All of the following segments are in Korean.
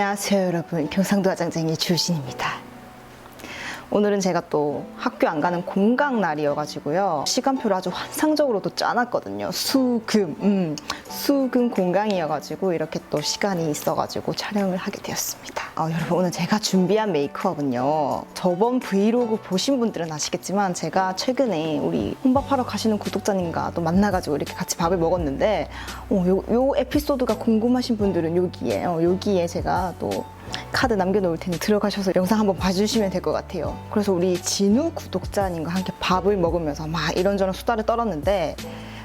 안녕하세요 여러분. 경상도 화장쟁이 줄신입니다. 오늘은 제가 또 학교 안 가는 공강 날이어가지고요. 시간표를 아주 환상적으로 또 짜놨거든요. 수금 음, 수금 공강이어가지고 이렇게 또 시간이 있어가지고 촬영을 하게 되었습니다 어, 여러분 오늘 제가 준비한 메이크업은요 저번 브이로그 보신 분들은 아시겠지만 제가 최근에 우리 혼밥하러 가시는 구독자님과 또 만나가지고 이렇게 같이 밥을 먹었는데 어, 요, 요 에피소드가 궁금하신 분들은 여기에 어, 여기에 제가 또 카드 남겨놓을 테니 들어가셔서 영상 한번 봐주시면 될 것 같아요. 그래서 우리 진우 구독자님과 함께 밥을 먹으면서 막 이런저런 수다를 떨었는데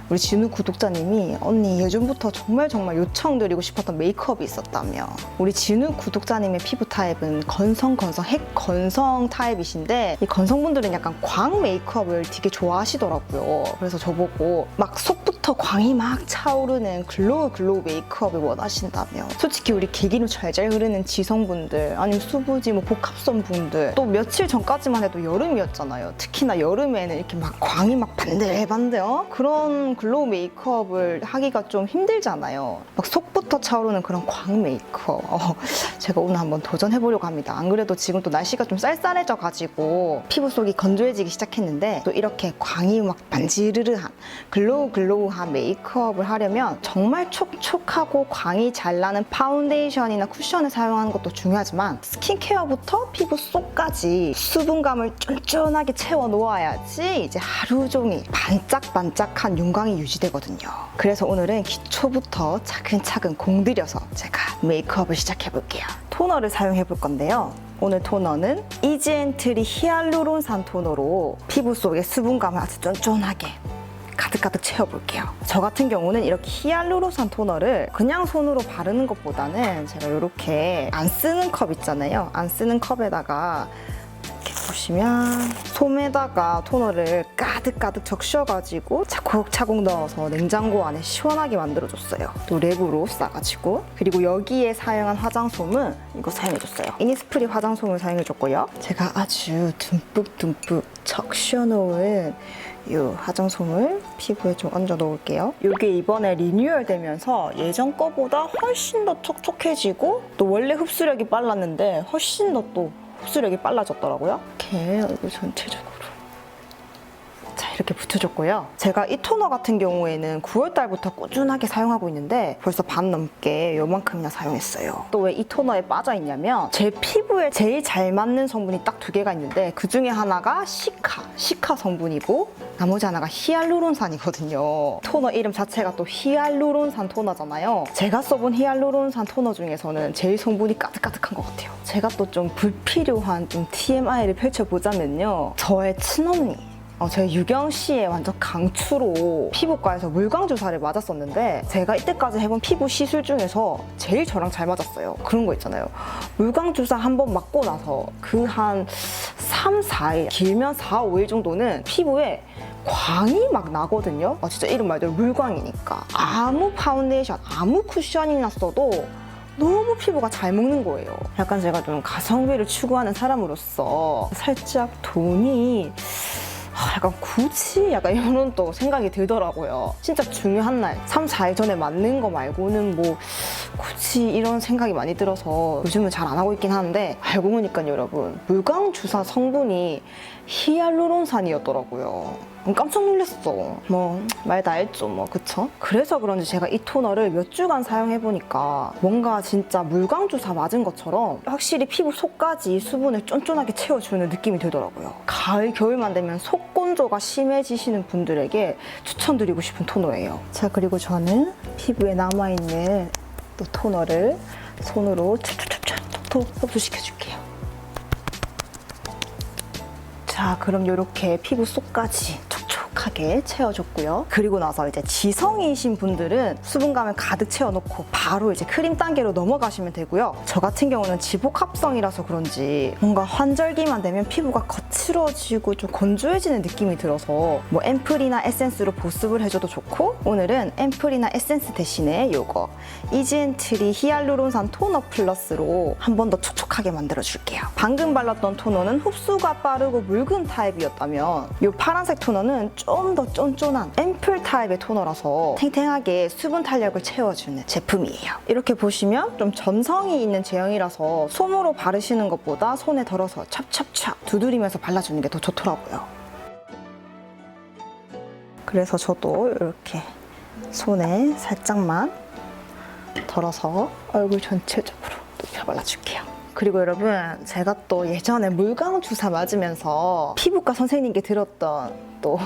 우리 진우 구독자님이 언니 예전부터 정말 정말 요청드리고 싶었던 메이크업이 있었다며. 우리 진우 구독자님의 피부 타입은 건성 건성 핵 건성 타입이신데 이 건성분들은 약간 광 메이크업을 되게 좋아하시더라고요. 그래서 저보고 막 속부터 광이 막 차오르는 글로우 글로우 메이크업을 원하신다며. 솔직히 우리 기기로 잘잘 흐르는 지성분들 아니면 수부지 뭐 복합성 분들 또 며칠 전까지만 해도 여름이었잖아요. 특히나 여름에는 이렇게 막 광이 막 반들반들 어? 그런 글로우 메이크업을 하기가 좀 힘들잖아요. 막 속 부터 차오르는 그런 광 메이크업 어, 제가 오늘 한번 도전해 보려고 합니다 안 그래도 지금 또 날씨가 좀 쌀쌀해져 가지고 피부 속이 건조해지기 시작했는데 또 이렇게 광이 막 반지르르한 글로우 글로우한 메이크업을 하려면 정말 촉촉하고 광이 잘 나는 파운데이션이나 쿠션을 사용하는 것도 중요하지만 스킨케어부터 피부 속까지 수분감을 쫀쫀하게 채워 놓아야지 이제 하루 종일 반짝반짝한 윤광이 유지되거든요. 그래서 오늘은 기초부터 차근차근 공들여서 제가 메이크업을 시작해 볼게요. 토너를 사용해 볼 건데요. 오늘 토너는 이지엔트리 히알루론산 토너로 피부 속의 수분감을 아주 쫀쫀하게 가득가득 채워볼게요. 저 같은 경우는 이렇게 히알루로산 토너를 그냥 손으로 바르는 것보다는 제가 이렇게 안 쓰는 컵 있잖아요. 안 쓰는 컵에다가 보시면 솜에다가 토너를 가득가득 적셔가지고 차곡차곡 넣어서 냉장고 안에 시원하게 만들어줬어요. 또 랩으로 싸가지고 그리고 여기에 사용한 화장솜은 이거 사용해줬어요. 이니스프리 화장솜을 사용해줬고요. 제가 아주 듬뿍듬뿍 적셔놓은 이 화장솜을 피부에 좀 얹어 놓을게요. 이게 이번에 리뉴얼 되면서 예전 거보다 훨씬 더 촉촉해지고 또 원래 흡수력이 빨랐는데 훨씬 더또 흡수력이 빨라졌더라고요. 이렇게 얼굴 전체적으로. 자 이렇게 붙여줬고요. 제가 이 토너 같은 경우에는 9월 달부터 꾸준하게 사용하고 있는데 벌써 반 넘게 요만큼이나 사용했어요. 또 왜 이 토너에 빠져 있냐면 제 피부에 제일 잘 맞는 성분이 딱 두 개가 있는데 그 중에 하나가 시카, 시카 성분이고 나머지 하나가 히알루론산이거든요. 토너 이름 자체가 또 히알루론산 토너잖아요. 제가 써본 히알루론산 토너 중에서는 제일 성분이 가득가득한 것 같아요. 제가 또 좀 불필요한 좀 TMI를 펼쳐보자면요. 저의 친언니 어, 저희 유경 씨의 완전 강추로 피부과에서 물광 주사를 맞았었는데 제가 이때까지 해본 피부 시술 중에서 제일 저랑 잘 맞았어요. 그런 거 있잖아요. 물광 주사 한 번 맞고 나서 그 한 3, 4일 길면 4, 5일 정도는 피부에 광이 막 나거든요. 아, 진짜 이름 말대로 물광이니까 아무 파운데이션, 아무 쿠셔닝이나 써도 너무 피부가 잘 먹는 거예요. 약간 제가 좀 가성비를 추구하는 사람으로서 살짝 돈이 아, 약간 굳이 약간 이런 또 생각이 들더라고요. 진짜 중요한 날, 3, 4일 전에 맞는 거 말고는 뭐 굳이 이런 생각이 많이 들어서 요즘은 잘 안 하고 있긴 하는데 알고 보니까 여러분 물광 주사 성분이 히알루론산이었더라고요. 깜짝 놀랐어. 뭐 말 다 했죠, 뭐 그쵸? 그래서 그런지 제가 이 토너를 몇 주간 사용해 보니까 뭔가 진짜 물광 주사 맞은 것처럼 확실히 피부 속까지 수분을 쫀쫀하게 채워주는 느낌이 들더라고요. 가을 겨울만 되면 속 건조가 심해지시는 분들에게 추천드리고 싶은 토너예요. 자 그리고 저는 피부에 남아 있는 또 토너를 손으로 촉촉촉촉 톡톡 흡수시켜 줄게요. 자, 그럼 이렇게 피부 속까지 촉촉하게 채워줬고요. 그리고 나서 이제 지성이신 분들은 수분감을 가득 채워놓고 바로 이제 크림 단계로 넘어가시면 되고요. 저 같은 경우는 지복 합성이라서 그런지 뭔가 환절기만 되면 피부가 거칠어지고 좀 건조해지는 느낌이 들어서 뭐 앰플이나 에센스로 보습을 해줘도 좋고 오늘은 앰플이나 에센스 대신에 요거 이지엔트리 히알루론산 토너 플러스로 한 번 더 촉촉하게 만들어 줄게요. 방금 발랐던 토너는 흡수가 빠르고 묽은 타입이었다면 이 파란색 토너는 좀더 쫀쫀한 앰플 타입의 토너라서 탱탱하게 수분 탄력을 채워주는 제품이에요. 이렇게 보시면 좀 점성이 있는 제형이라서 솜으로 바르시는 것보다 손에 덜어서 찹찹찹 두드리면서 발라주는 게 더 좋더라고요. 그래서 저도 이렇게 손에 살짝만 덜어서 얼굴 전체적으로 높여 발라줄게요. 그리고 여러분 제가 또 예전에 물광 주사 맞으면서 피부과 선생님께 들었던 또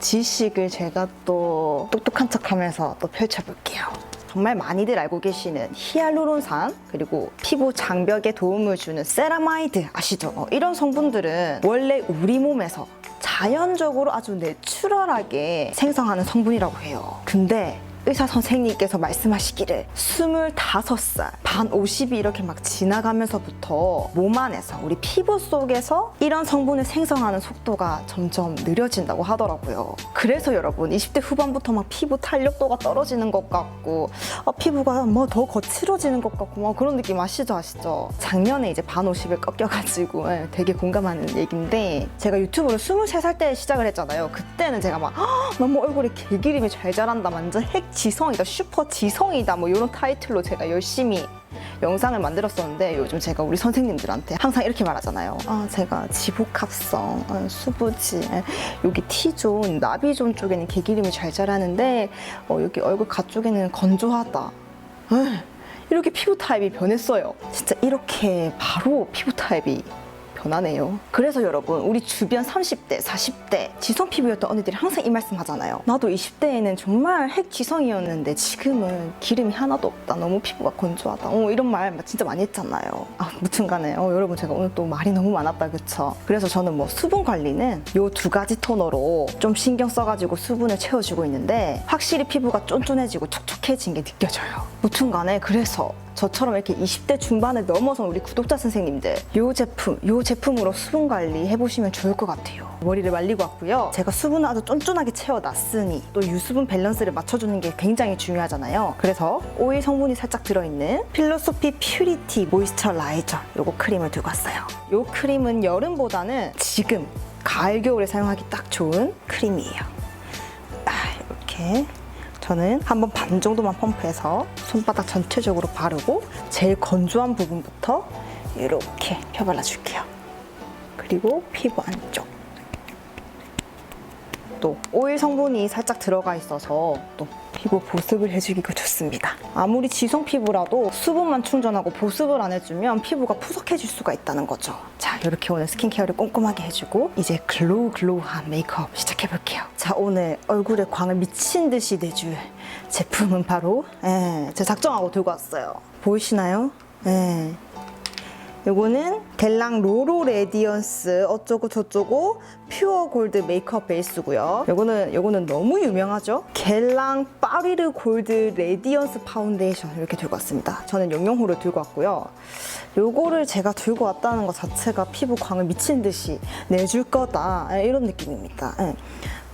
지식을 제가 또 똑똑한 척 하면서 또 펼쳐볼게요. 정말 많이들 알고 계시는 히알루론산 그리고 피부 장벽에 도움을 주는 세라마이드 아시죠? 어, 이런 성분들은 원래 우리 몸에서 자연적으로 아주 내추럴하게 생성하는 성분이라고 해요. 근데 의사 선생님께서 말씀하시기를 25살, 반 50이 이렇게 막 지나가면서부터 몸 안에서 우리 피부 속에서 이런 성분을 생성하는 속도가 점점 느려진다고 하더라고요. 그래서 여러분 20대 후반부터 막 피부 탄력도가 떨어지는 것 같고 어, 피부가 뭐 더 거칠어지는 것 같고 막 그런 느낌 아시죠 아시죠? 작년에 이제 반 50을 꺾여가지고 예, 되게 공감하는 얘기인데 제가 유튜브를 23살 때 시작을 했잖아요. 그때는 제가 막 "헉, 너무 얼굴에 개기름이 잘 자란다 완전 핵 지성이다 슈퍼 지성이다 뭐 이런 타이틀로 제가 열심히 영상을 만들었었는데 요즘 제가 우리 선생님들한테 항상 이렇게 말하잖아요. 아 제가 지복합성, 어, 수부지, 에, 여기 T존, 나비존 쪽에는 개기름이 잘 자라는데 어, 여기 얼굴 가쪽에는 건조하다. 에이, 이렇게 피부 타입이 변했어요. 진짜 이렇게 바로 피부 타입이 변하네요. 그래서 여러분, 우리 주변 30대, 40대 지성 피부였던 언니들이 항상 이 말씀 하잖아요. 나도 20대에는 정말 핵 지성이었는데 지금은 기름이 하나도 없다. 너무 피부가 건조하다. 어, 이런 말 진짜 많이 했잖아요. 아, 무튼 간에 어, 여러분 제가 오늘 또 말이 너무 많았다. 그쵸? 그래서 저는 뭐 수분 관리는 요 두 가지 토너로 좀 신경 써가지고 수분을 채워주고 있는데 확실히 피부가 쫀쫀해지고 촉촉해진 게 느껴져요. 무튼 간에 그래서 저처럼 이렇게 20대 중반을 넘어선 우리 구독자 선생님들 요 제품, 요 제품으로 수분 관리 해보시면 좋을 것 같아요. 머리를 말리고 왔고요. 제가 수분을 아주 쫀쫀하게 채워놨으니 또 유수분 밸런스를 맞춰주는 게 굉장히 중요하잖아요. 그래서 오일 성분이 살짝 들어있는 필로소피 퓨리티 모이스처 라이저 요거 크림을 들고 왔어요. 요 크림은 여름보다는 지금 가을 겨울에 사용하기 딱 좋은 크림이에요. 아, 이렇게 저는 한 번 반 정도만 펌프해서 손바닥 전체적으로 바르고 제일 건조한 부분부터 이렇게 펴발라 줄게요. 그리고 피부 안쪽. 또 오일 성분이 살짝 들어가 있어서 또 피부 보습을 해주기가 좋습니다. 아무리 지성 피부라도 수분만 충전하고 보습을 안 해주면 피부가 푸석해질 수가 있다는 거죠. 자, 이렇게 오늘 스킨케어를 꼼꼼하게 해주고 이제 글로우 글로우한 메이크업 시작해볼게요. 자, 오늘 얼굴에 광을 미친 듯이 내줄 제품은 바로 예, 제가 작정하고 들고 왔어요. 보이시나요? 예. 요거는 델랑 로로 레디언스 어쩌고 저쩌고 퓨어 골드 메이크업 베이스고요. 요거는 요거는 너무 유명하죠. 겔랑 파리르 골드 레디언스 파운데이션 이렇게 들고 왔습니다. 저는 영영호를 들고 왔고요. 요거를 제가 들고 왔다는 것 자체가 피부 광을 미친 듯이 내줄 거다 예, 이런 느낌입니다. 예.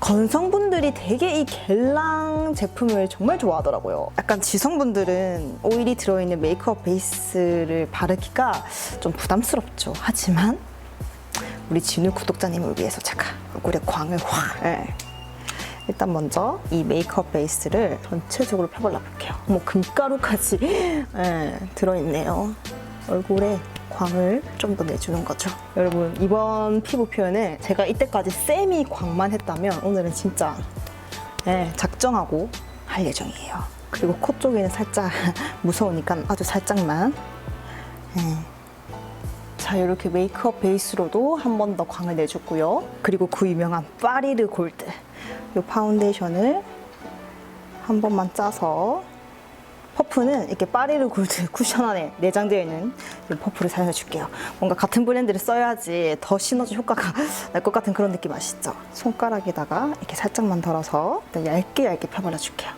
건성분들이 되게 이 겔랑 제품을 정말 좋아하더라고요. 약간 지성분들은 오일이 들어있는 메이크업 베이스를 바르기가 좀 부담스럽죠. 하지만 우리 진우 구독자님을 위해서 제가 얼굴에 광을 확 예. 일단 먼저 이 메이크업 베이스를 전체적으로 펴발라 볼게요. 뭐 금가루까지 예, 들어있네요. 얼굴에 광을 좀 더 내주는 거죠. 여러분 이번 피부 표현을 제가 이때까지 세미 광만 했다면 오늘은 진짜 예, 작정하고 할 예정이에요. 그리고 코 쪽에는 살짝 무서우니까 아주 살짝만. 예. 자 이렇게 메이크업 베이스로도 한 번 더 광을 내줬고요. 그리고 그 유명한 파리르 골드 이 파운데이션을 한 번만 짜서 퍼프는 이렇게 파리르 골드 쿠션 안에 내장되어 있는 이 퍼프를 사용해 줄게요. 뭔가 같은 브랜드를 써야지 더 시너지 효과가 날 것 같은 그런 느낌 아시죠? 손가락에다가 이렇게 살짝만 덜어서 얇게 얇게 펴발라 줄게요.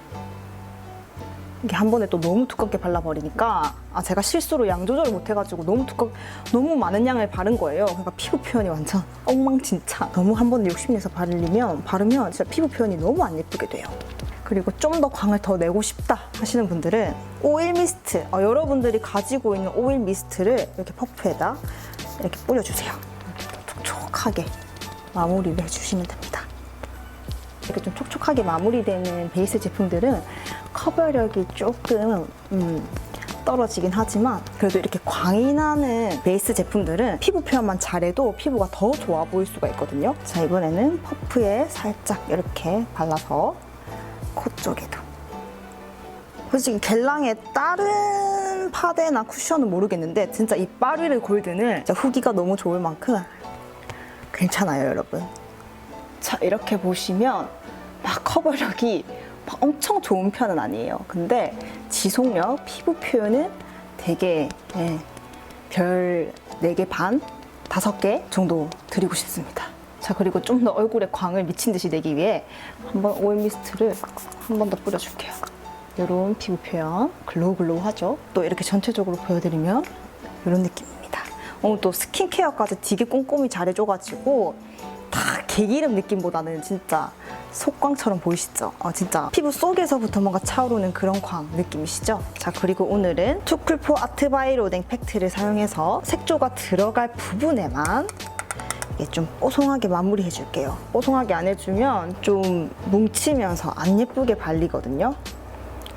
이게 한 번에 또 너무 두껍게 발라버리니까 아 제가 실수로 양 조절을 못해가지고 너무 두껍 너무 많은 양을 바른 거예요. 그러니까 피부 표현이 완전 엉망진창. 너무 한 번에 욕심내서 바르면 바르면 진짜 피부 표현이 너무 안 예쁘게 돼요. 그리고 좀 더 광을 더 내고 싶다 하시는 분들은 오일 미스트 어, 여러분들이 가지고 있는 오일 미스트를 이렇게 퍼프에다 이렇게 뿌려주세요. 촉촉하게 마무리를 해주시면 됩니다. 이렇게 좀 촉촉하게 마무리되는 베이스 제품들은 커버력이 조금 음, 떨어지긴 하지만 그래도 이렇게 광이 나는 베이스 제품들은 피부 표현만 잘해도 피부가 더 좋아 보일 수가 있거든요. 자 이번에는 퍼프에 살짝 이렇게 발라서 코 쪽에도 솔직히 겔랑의 다른 파데나 쿠션은 모르겠는데 진짜 이 파리르 골드는 후기가 너무 좋을 만큼 괜찮아요 여러분 자 이렇게 보시면 막 커버력이 막 엄청 좋은 편은 아니에요. 근데 지속력, 피부 표현은 되게 예, 별 4개 반, 5개 정도 드리고 싶습니다. 자 그리고 좀 더 얼굴에 광을 미친 듯이 내기 위해 한번 오일 미스트를 한 번 더 뿌려줄게요. 이런 피부 표현 글로우 글로우하죠? 또 이렇게 전체적으로 보여드리면 이런 느낌입니다. 오늘 또 스킨케어까지 되게 꼼꼼히 잘해줘가지고 다 개기름 느낌보다는 진짜 속광처럼 보이시죠? 어, 진짜 피부 속에서부터 뭔가 차오르는 그런 광 느낌이시죠? 자 그리고 오늘은 투쿨포 아트바이 로댕 팩트를 사용해서 색조가 들어갈 부분에만 좀 뽀송하게 마무리 해줄게요. 뽀송하게 안 해주면 좀 뭉치면서 안 예쁘게 발리거든요.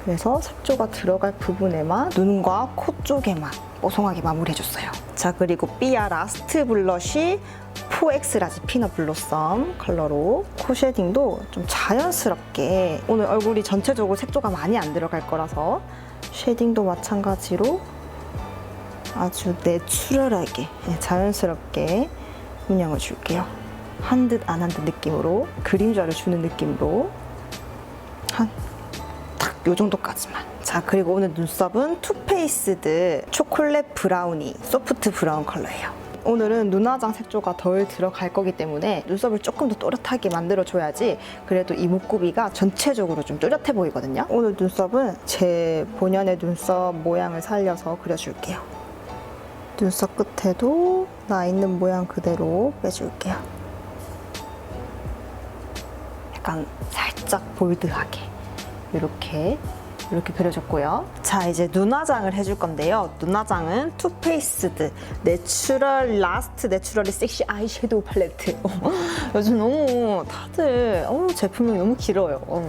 그래서 색조가 들어갈 부분에만 눈과 코 쪽에만 뽀송하게 마무리해줬어요. 자 그리고 삐아 라스트 블러쉬 4X 라지 피넛 블로썸 컬러로 코 쉐딩도 좀 자연스럽게 오늘 얼굴이 전체적으로 색조가 많이 안 들어갈 거라서 쉐딩도 마찬가지로 아주 내추럴하게 네, 자연스럽게 음영을 줄게요. 한 듯 안 한 듯 느낌으로 그림자를 주는 느낌으로 한딱 요 정도까지만. 자 그리고 오늘 눈썹은 투페이스드 초콜릿 브라우니 소프트 브라운 컬러예요. 오늘은 눈화장 색조가 덜 들어갈 거기 때문에 눈썹을 조금 더 또렷하게 만들어줘야지 그래도 이 목구비가 전체적으로 좀 뚜렷해 보이거든요. 오늘 눈썹은 제 본연의 눈썹 모양을 살려서 그려줄게요. 눈썹 끝에도 나 있는 모양 그대로 빼줄게요. 약간 살짝 볼드하게 이렇게 이렇게 그려줬고요. 자 이제 눈화장을 해줄 건데요. 눈화장은 투페이스드 내추럴 라스트 내추럴리 섹시 아이섀도우 팔레트. 어, 요즘 너무 다들 어, 제품명이 너무 길어요. 어.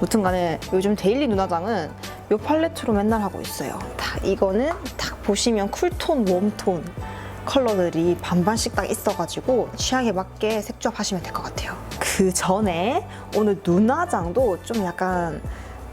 무튼 간에 요즘 데일리 눈화장은 이 팔레트로 맨날 하고 있어요. 다 이거는 딱 보시면 쿨톤, 웜톤 컬러들이 반반씩 딱 있어가지고 취향에 맞게 색조합하시면 될 것 같아요. 그 전에 오늘 눈화장도 좀 약간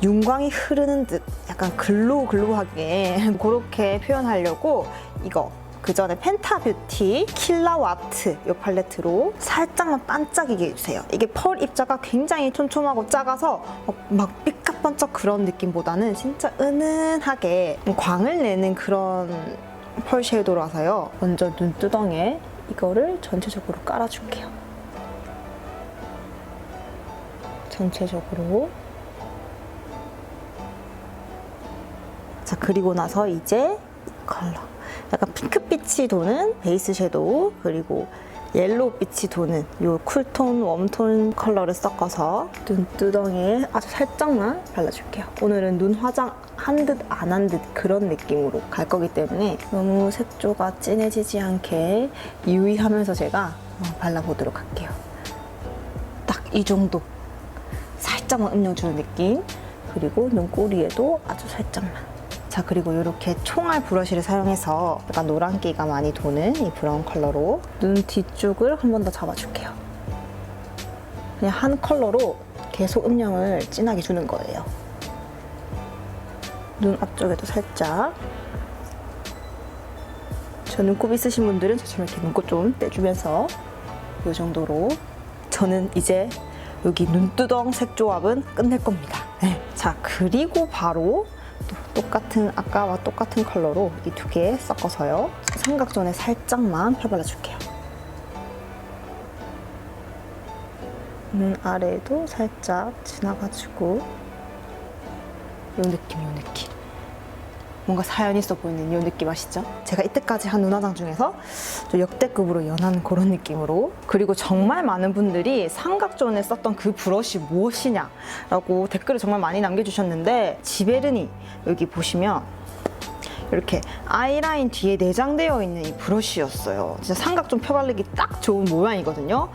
윤광이 흐르는 듯 약간 글로우 글로우하게 그렇게 표현하려고 이거 그 전에 펜타뷰티 킬라와트 이 팔레트로 살짝만 반짝이게 해주세요. 이게 펄 입자가 굉장히 촘촘하고 작아서 어, 막 삐까번쩍 그런 느낌보다는 진짜 은은하게 광을 내는 그런 펄 쉐이도라서요. 먼저 눈두덩이에 이거를 전체적으로 깔아줄게요. 전체적으로. 자 그리고 나서 이제 이 컬러. 약간 핑크빛이 도는 베이스 섀도우 그리고 옐로우빛이 도는 이 쿨톤 웜톤 컬러를 섞어서 눈두덩이에 아주 살짝만 발라줄게요. 오늘은 눈 화장 한 듯 안 한 듯 그런 느낌으로 갈 거기 때문에 너무 색조가 진해지지 않게 유의하면서 제가 어, 발라보도록 할게요. 딱 이 정도 살짝만 음영 주는 느낌. 그리고 눈꼬리에도 아주 살짝만. 자 그리고 이렇게 총알 브러쉬를 사용해서 약간 노란기가 많이 도는 이 브라운 컬러로 눈 뒤쪽을 한 번 더 잡아줄게요. 그냥 한 컬러로 계속 음영을 진하게 주는 거예요. 눈 앞쪽에도 살짝. 저 눈곱 있으신 분들은 저처럼 이렇게 눈곱 좀 떼주면서 이 정도로. 저는 이제 여기 눈두덩 색 조합은 끝낼 겁니다. 네. 자, 그리고 바로 또 똑같은 아까와 똑같은 컬러로 이 두 개 섞어서요. 삼각존에 살짝만 펴발라 줄게요. 눈 아래에도 살짝 지나가지고 요 느낌, 요 느낌. 뭔가 사연 있어 보이는 요 느낌 아시죠? 제가 이때까지 한 눈화장 중에서 좀 역대급으로 연한 그런 느낌으로 그리고 정말 많은 분들이 삼각존에 썼던 그 브러쉬 무엇이냐라고 댓글을 정말 많이 남겨주셨는데 지베르니 여기 보시면 이렇게 아이라인 뒤에 내장되어 있는 이 브러쉬였어요. 진짜 삼각존 펴바르기 딱 좋은 모양이거든요.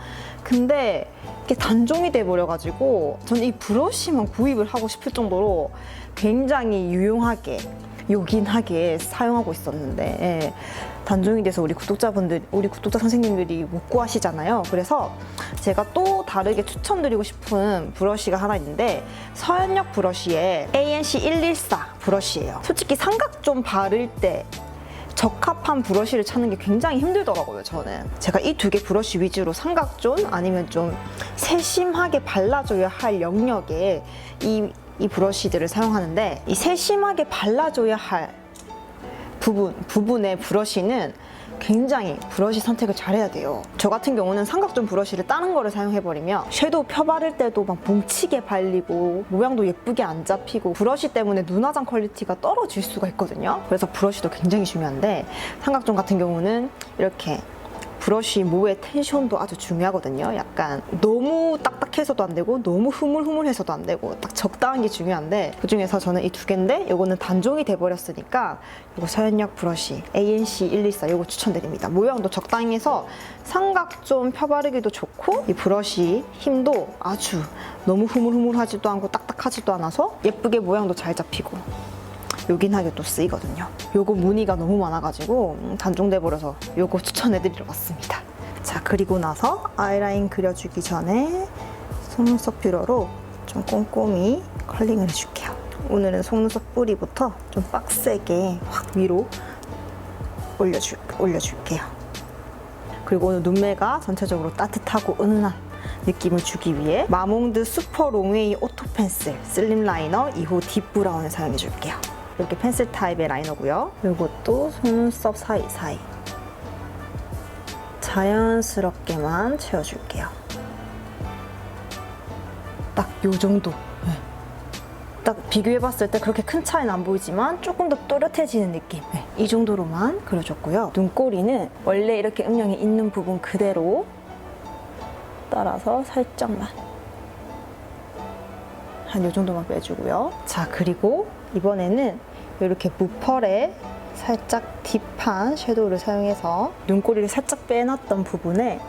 근데 이게 단종이 돼버려가지고 저는 이 브러쉬만 구입을 하고 싶을 정도로 굉장히 유용하게 요긴하게 사용하고 있었는데 예, 단종이 돼서 우리 구독자분들, 우리 구독자 선생님들이 못 구하시잖아요. 그래서 제가 또 다르게 추천드리고 싶은 브러쉬가 하나 있는데 서현역 브러쉬의 ANC 114 브러쉬예요. 솔직히 삼각 좀 바를 때 적합한 브러쉬를 찾는 게 굉장히 힘들더라고요, 저는. 제가 이 두 개 브러쉬 위주로 삼각존 아니면 좀 세심하게 발라줘야 할 영역에 이, 이 브러쉬들을 사용하는데 이 세심하게 발라줘야 할 부분, 부분의 브러쉬는 굉장히 브러쉬 선택을 잘해야 돼요. 저 같은 경우는 삼각존 브러쉬를 다른 거를 사용해버리면 섀도우 펴 바를 때도 막 뭉치게 발리고 모양도 예쁘게 안 잡히고 브러쉬 때문에 눈화장 퀄리티가 떨어질 수가 있거든요. 그래서 브러쉬도 굉장히 중요한데 삼각존 같은 경우는 이렇게 브러쉬 모의 텐션도 아주 중요하거든요. 약간 너무 딱딱해서도 안 되고 너무 흐물흐물해서도 안 되고 딱 적당한 게 중요한데 그 중에서 저는 이 두 개인데 이거는 단종이 돼버렸으니까 이거 서현역 브러쉬 ANC 114 이거 추천드립니다. 모양도 적당해서 삼각 좀 펴바르기도 좋고 이 브러쉬 힘도 아주 너무 흐물흐물하지도 않고 딱딱하지도 않아서 예쁘게 모양도 잘 잡히고 요긴하게 또 쓰이거든요. 요거 무늬가 너무 많아가지고 음, 단종돼 버려서 요거 추천해드리러 왔습니다. 자 그리고 나서 아이라인 그려주기 전에 속눈썹 뷰러로 좀 꼼꼼히 컬링을 해줄게요. 오늘은 속눈썹 뿌리부터 좀 빡세게 확 위로 올려줄, 올려줄게요. 그리고 오늘 눈매가 전체적으로 따뜻하고 은은한 느낌을 주기 위해 마몽드 슈퍼 롱웨이 오토 펜슬 슬림 라이너 2호 딥 브라운을 사용해 줄게요. 이렇게 펜슬 타입의 라이너고요. 이것도 속눈썹 사이사이 자연스럽게만 채워줄게요. 딱 요 정도. 네. 딱 비교해봤을 때 그렇게 큰 차이는 안 보이지만 조금 더 또렷해지는 느낌. 네, 이 정도로만 그려줬고요. 눈꼬리는 원래 이렇게 음영이 있는 부분 그대로 따라서 살짝만 한 요 정도만 빼주고요. 자 그리고 이번에는 이렇게 무펄에 살짝 딥한 섀도우를 사용해서 눈꼬리를 살짝 빼놨던 부분에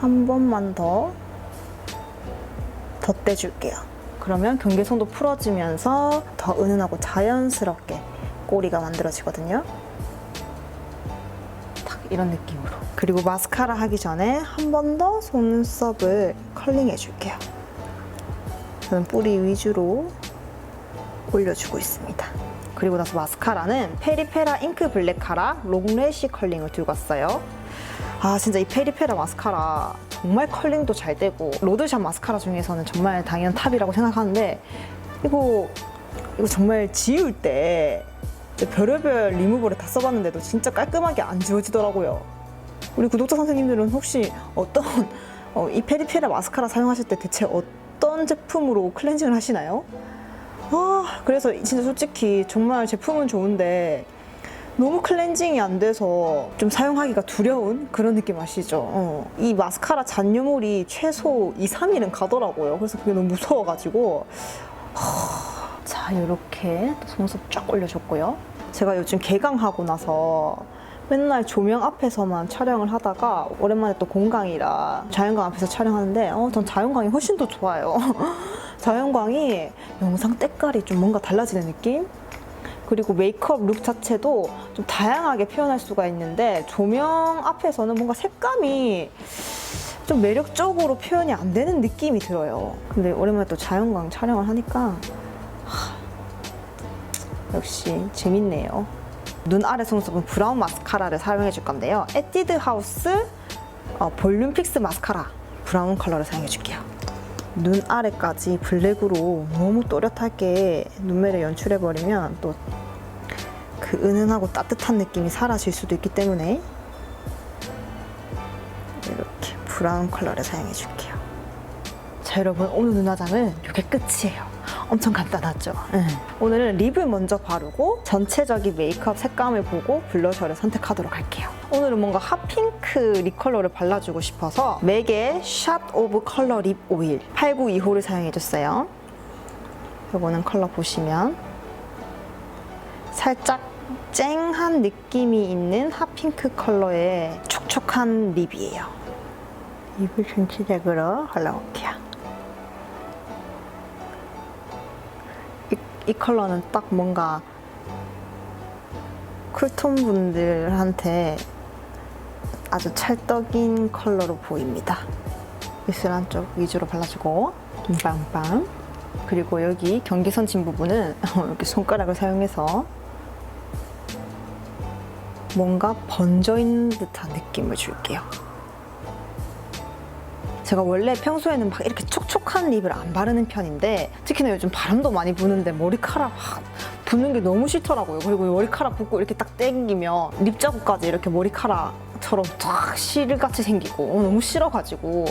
한 번만 더 덧대줄게요. 그러면 경계선도 풀어지면서 더 은은하고 자연스럽게 꼬리가 만들어지거든요. 딱 이런 느낌으로. 그리고 마스카라 하기 전에 한 번 더 속눈썹을 컬링해 줄게요. 저는 뿌리 위주로 올려주고 있습니다. 그리고 나서 마스카라는 페리페라 잉크 블랙 카라 롱래쉬 컬링을 들고 왔어요. 아 진짜 이 페리페라 마스카라 정말 컬링도 잘 되고 로드샵 마스카라 중에서는 정말 당연 탑이라고 생각하는데 이거 이거 정말 지울 때 별의별 리무버를 다 써봤는데도 진짜 깔끔하게 안 지워지더라고요. 우리 구독자 선생님들은 혹시 어떤 어, 이 페리페라 마스카라 사용하실 때 대체 어떤 제품으로 클렌징을 하시나요? 아, 그래서 진짜 솔직히 정말 제품은 좋은데 너무 클렌징이 안 돼서 좀 사용하기가 두려운 그런 느낌 아시죠? 어. 이 마스카라 잔여물이 최소 2, 3일은 가더라고요. 그래서 그게 너무 무서워가지고. 하... 자, 이렇게 속눈썹 쫙 올려줬고요. 제가 요즘 개강하고 나서 맨날 조명 앞에서만 촬영을 하다가 오랜만에 또 공강이라 자연광 앞에서 촬영하는데 어, 전 자연광이 훨씬 더 좋아요. 자연광이 영상 때깔이 좀 뭔가 달라지는 느낌? 그리고 메이크업 룩 자체도 좀 다양하게 표현할 수가 있는데 조명 앞에서는 뭔가 색감이 좀 매력적으로 표현이 안 되는 느낌이 들어요. 근데 오랜만에 또 자연광 촬영을 하니까 하, 역시 재밌네요. 눈 아래 속눈썹은 브라운 마스카라를 사용해 줄 건데요. 에뛰드 하우스 어, 볼륨 픽스 마스카라 브라운 컬러를 사용해 줄게요. 눈 아래까지 블랙으로 너무 또렷하게 눈매를 연출해버리면 또 그 은은하고 따뜻한 느낌이 사라질 수도 있기 때문에 이렇게 브라운 컬러를 사용해 줄게요. 자 여러분 오늘 눈화장은 이게 끝이에요. 엄청 간단하죠. 네. 오늘은 립을 먼저 바르고 전체적인 메이크업 색감을 보고 블러셔를 선택하도록 할게요. 오늘은 뭔가 핫핑크 립 컬러를 발라주고 싶어서 맥의 샷 오브 컬러 립 오일 8925를 사용해줬어요. 이거는 컬러 보시면 살짝 쨍한 느낌이 있는 핫핑크 컬러의 촉촉한 립이에요. 립을 전체적으로 발라볼게요. 이, 이 컬러는 딱 뭔가 쿨톤 분들한테 아주 찰떡인 컬러로 보입니다. 입술 한쪽 위주로 발라주고 빵빵 그리고 여기 경계선 진 부분은 이렇게 손가락을 사용해서 뭔가 번져 있는 듯한 느낌을 줄게요. 제가 원래 평소에는 막 이렇게 촉촉한 립을 안 바르는 편인데 특히나 요즘 바람도 많이 부는데 머리카락 확 붓는 게 너무 싫더라고요. 그리고 머리카락 붓고 이렇게 딱 땡기면 립 자국까지 이렇게 머리카락처럼 탁 실같이 생기고 어, 너무 싫어가지고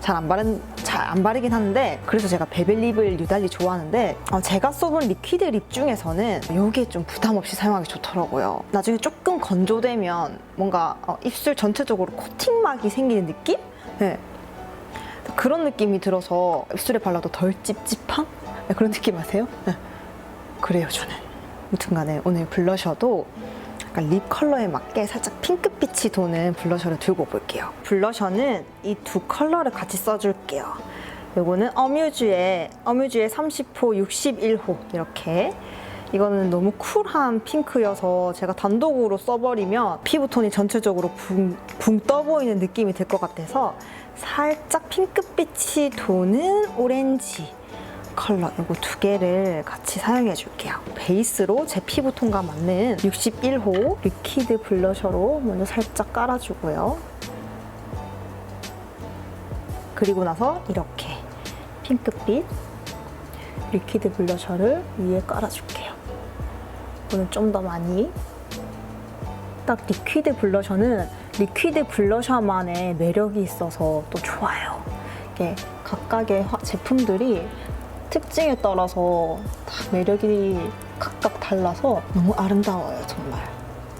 잘 안 바른 잘 안 바르긴 하는데 그래서 제가 베벨 립을 유달리 좋아하는데 어, 제가 써본 리퀴드 립 중에서는 이게 좀 부담 없이 사용하기 좋더라고요. 나중에 조금 건조되면 뭔가 어, 입술 전체적으로 코팅막이 생기는 느낌? 네. 그런 느낌이 들어서 입술에 발라도 덜 찝찝한 네, 그런 느낌 아세요? 네. 그래요 저는. 무튼간에 오늘 블러셔도 약간 립 컬러에 맞게 살짝 핑크빛이 도는 블러셔를 들고 볼게요. 블러셔는 이 두 컬러를 같이 써줄게요. 요거는 어뮤즈의 어뮤즈의 30호, 61호 이렇게 이거는 너무 쿨한 핑크여서 제가 단독으로 써버리면 피부톤이 전체적으로 붕, 붕 떠 보이는 느낌이 들 것 같아서 살짝 핑크빛이 도는 오렌지 컬러 이거 두 개를 같이 사용해 줄게요. 베이스로 제 피부 톤과 맞는 61호 리퀴드 블러셔로 먼저 살짝 깔아주고요. 그리고 나서 이렇게 핑크빛 리퀴드 블러셔를 위에 깔아줄게요. 이거는 좀 더 많이 딱 리퀴드 블러셔는 리퀴드 블러셔만의 매력이 있어서 또 좋아요. 이게 각각의 화- 제품들이 특징에 따라서 다 매력이 각각 달라서 너무 아름다워요, 정말.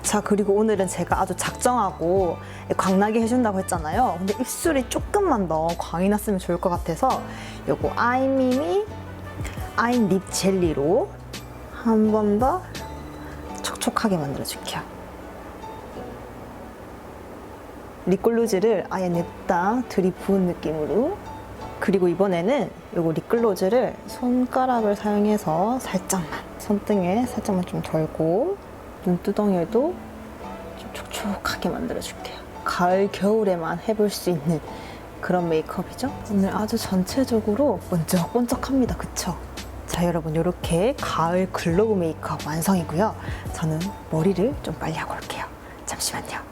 자, 그리고 오늘은 제가 아주 작정하고 광나게 해준다고 했잖아요. 근데 입술이 조금만 더 광이 났으면 좋을 것 같아서 요거 아이미미 아임 립 젤리로 한 번 더 촉촉하게 만들어줄게요. 립글로즈를 아예 냅다 들이부은 느낌으로 그리고 이번에는 요거 립글로즈를 손가락을 사용해서 살짝만 손등에 살짝만 좀 덜고 눈두덩이에도 좀 촉촉하게 만들어줄게요. 가을 겨울에만 해볼 수 있는 그런 메이크업이죠. 오늘 아주 전체적으로 번쩍번쩍합니다. 그쵸? 자 여러분 이렇게 가을 글로우 메이크업 완성이고요. 저는 머리를 좀 빨리 하고 올게요. 잠시만요.